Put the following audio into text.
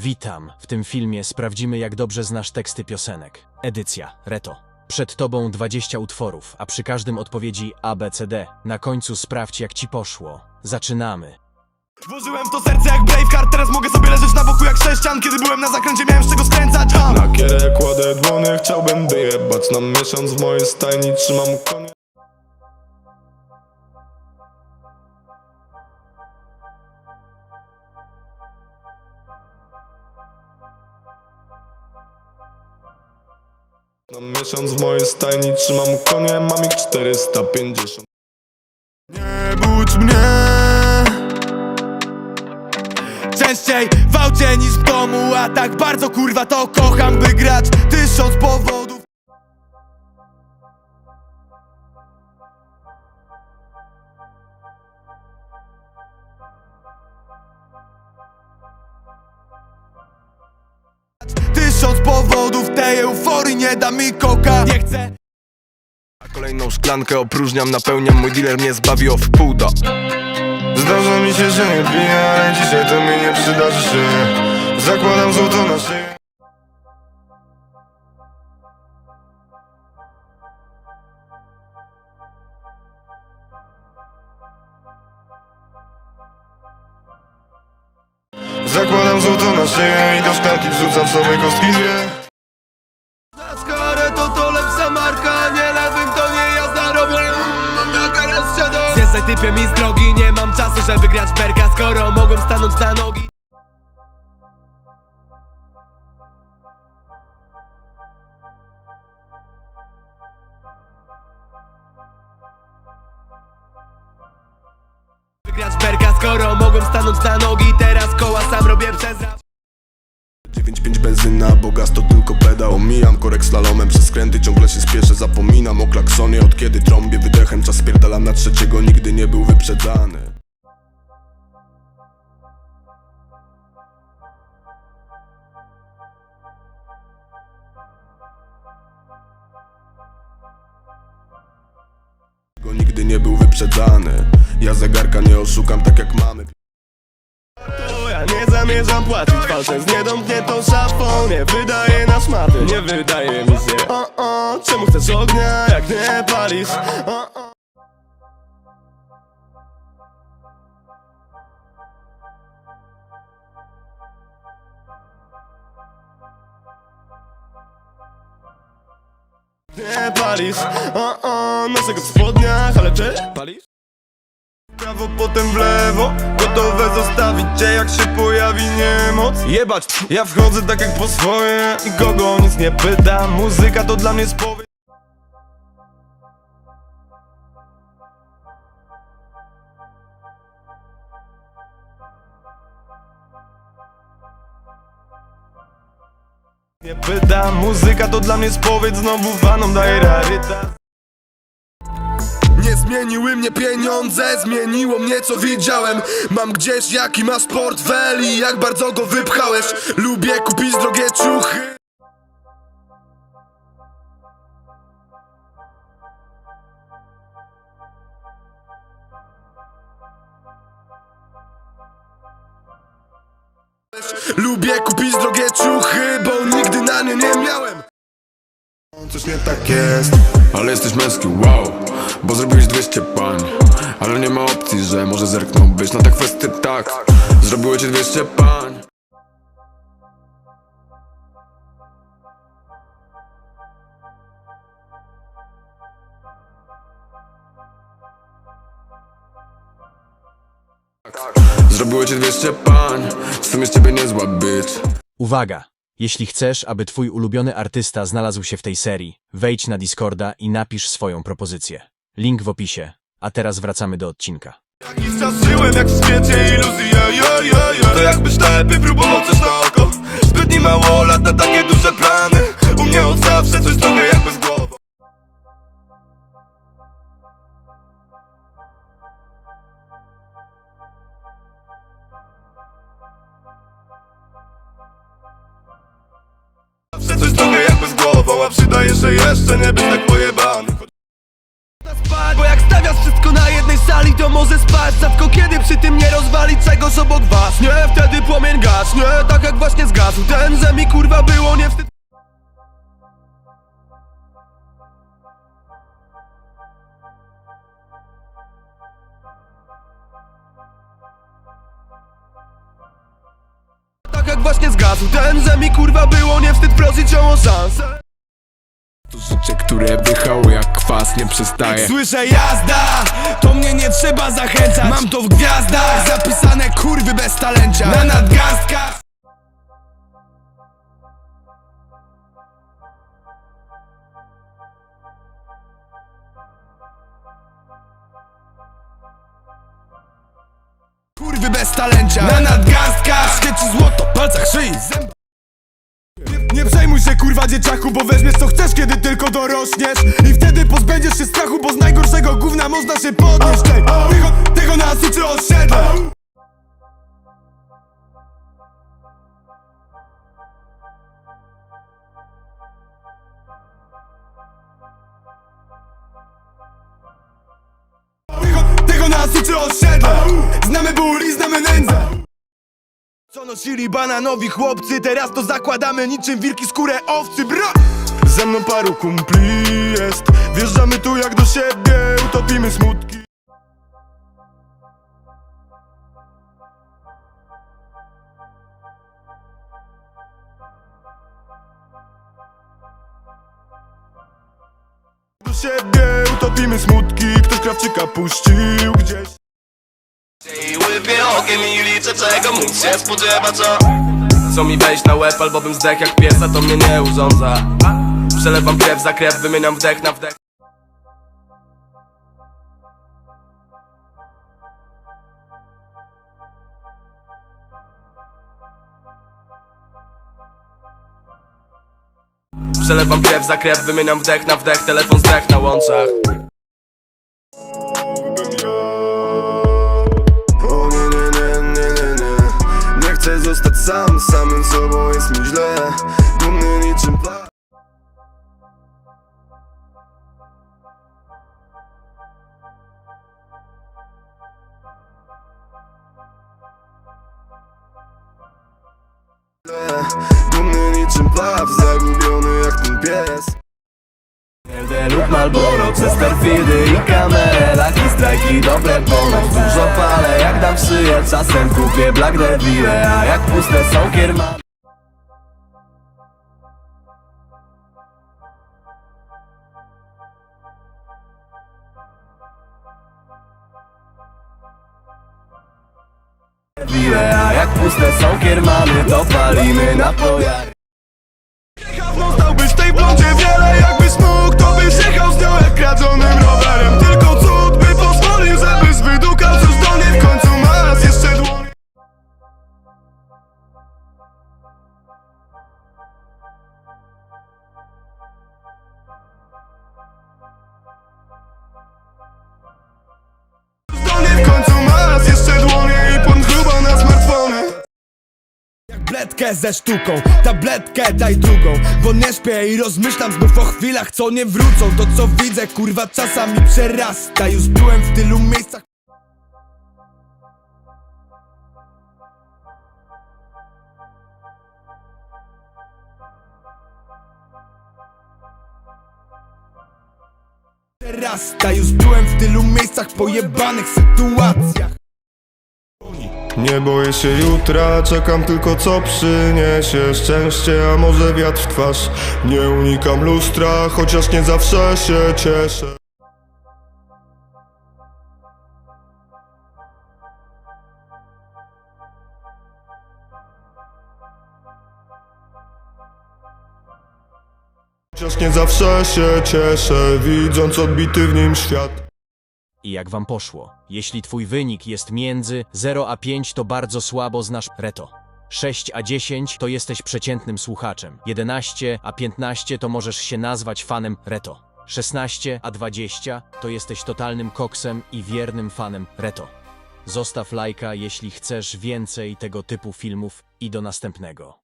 Witam. W tym filmie sprawdzimy, jak dobrze znasz teksty piosenek. Edycja Reto. Przed tobą 20 utworów, a przy każdym odpowiedzi A, B, C, D. Na końcu sprawdź, jak ci poszło. Zaczynamy. Włożyłem to serce jak Braveheart Teraz mogę sobie leżeć na boku jak sześcian Kiedy byłem na zakręcie miałem z czego skręcać ha! Na kierę kładę dłony, chciałbym wyjebać na miesiąc w mojej stajni Trzymam konie Na miesiąc w mojej stajni trzymam konie, mam ich 450 Nie budź mnie. Częściej w aucie niż w domu A tak bardzo kurwa to kocham wygrać Tysiąc powodów Tysiąc powodów tej euforii nie da mi koka. Nie chcę Kolejną szklankę opróżniam, napełniam, mój dealer mnie zbawi o wpół do Zdarza mi się, że nie piję, ale dzisiaj to mi nie przydarzy się. Zakładam złoto na szyję szklanki wrzucam sobie kostki dwie to to lepsza marka, nie lewym to nie jazda robię na karę Zjeżdżaj typie mi z drogi, nie mam czasu, żeby grać w berka Skoro mogłem stanąć na nogi. Wygrać w berka, skoro mogłem stanąć na nogi Teraz koła sam robię przez raz 9-5 benzyna, bo gaz to tylko pedał. Omijam korek slalomem przez skręty, ciągle się spieszę. Zapominam o klaksonie, od kiedy trąbię wydechem. Czas spierdalam na trzeciego, nigdy nie był wyprzedzany. Nigdy nie był wyprzedzany. Ja zegarka nie oszukam tak jak nie zamierzam płacić fałszem z niedomkniętą szafą Nie wydaje na szmaty, nie wydaje mi się O, o, czemu chcesz ognia, jak nie palisz? O, o. Nie palisz, o, o, go w spodniach, ale ty palisz? prawo, potem w lewo Gotowe zostawić cię jak się pojawi niemoc. Jebać, ja wchodzę tak jak po swoje I kogo o nic nie pytam. Muzyka to dla mnie spowiedź. Nie pytam, muzyka to dla mnie spowiedź. Znowu fanom daje rarytas zmieniły mnie pieniądze, zmieniło mnie co widziałem. Mam gdzieś jaki masz portfel i jak bardzo go wypchałeś. Lubię kupić drogie ciuchy. Lubię kupić drogie ciuchy, bo nigdy na nie nie miałem Coś nie tak jest, ale jesteś męski, wow Bo zrobiłeś 200 pań. Ale nie ma opcji, że może zerknąłbyś na te kwestie tak. Zrobiło ci 200 pań. Zrobiło ci 200 pań. W sumie z ciebie niezła bitch Uwaga! Jeśli chcesz, aby twój ulubiony artysta znalazł się w tej serii, wejdź na Discorda i napisz swoją propozycję. Link w opisie. A teraz wracamy do odcinka. Jakiś czas żyłem jak w świecie. To jakbyś próbował coś na oko Zbytni mało lat na takie duże plany U mnie od zawsze coś trochę jakby z jeszcze nie być tak pojebany. Spać, bo jak stary Zamiast wszystko na jednej sali to może spać. Rzadko kiedy przy tym nie rozwalić czegoś obok was. Nie, wtedy płomień gaśnie Tak jak właśnie zgasł. Ten, że mi kurwa było nie wstyd Tak jak właśnie zgasł. Ten, że mi kurwa było nie wstyd prosić ją o szansę które wychało jak kwas, nie przestaje. Słyszę jazda, to mnie nie trzeba zachęcać. Mam to w gwiazdach, zapisane kurwy bez talencia. Na nadgarstkach. Kurwy bez talencia. Na nadgarstkach. Świeci złoto, palcach szyi, zęba kurwa dzieciaku, bo weźmiesz co chcesz, kiedy tylko dorośniesz. I wtedy pozbędziesz się strachu, bo z najgorszego gówna można się podnieść. Ej, Tego, tego nas uczy osiedle Tego, tego nas uczy Znamy ból i znamy nędzę co nosili bananowi chłopcy, teraz to zakładamy niczym wilki skórę owcy, bro! Ze mną paru kumpli jest. Wjeżdżamy tu jak do siebie Utopimy smutki. Do siebie utopimy smutki. Ktoś krawczyka puścił gdzieś czego się co? Co mi wejść na łeb albo bym zdech jak piesa to mnie nie urządza. Przelewam krew za krew, wymieniam wdech na wdech. Przelewam krew za krew, wymieniam wdech na wdech Telefon zdech na łączach sam, samym sobą jest mi źle. Dumny niczym pla Dumny niczym plaw, zagubiony jak ten pies. Lub Malboro perfidy i kamerę Strajki, dobre ponoć Dużo palę, jak dam szyję Czasem kupię Black Devile A jak puste są kiermany A jak puste są kiermany To palimy na Dawno znałbyś w tej blondzie wiele Jakbyś mógł, to byś jechał z nią jak kradzionym Tabletkę ze sztuką, tabletkę daj drugą Bo nie śpię i rozmyślam znów o chwilach, co nie wrócą. To co widzę, kurwa, czasami przerasta. Już byłem w tylu miejscach. Przerasta, już byłem w tylu miejscach, pojebanych sytuacjach Nie boję się jutra, czekam tylko co przyniesie Szczęście, a może wiatr w twarz. Nie unikam lustra, chociaż nie zawsze się cieszę. Chociaż nie zawsze się cieszę, widząc odbity w nim świat I jak wam poszło? Jeśli twój wynik jest między 0 a 5, to bardzo słabo znasz Reto. 6 a 10 to jesteś przeciętnym słuchaczem. 11 a 15 to możesz się nazwać fanem Reto. 16 a 20 to jesteś totalnym koksem i wiernym fanem Reto. Zostaw lajka, jeśli chcesz więcej tego typu filmów i do następnego.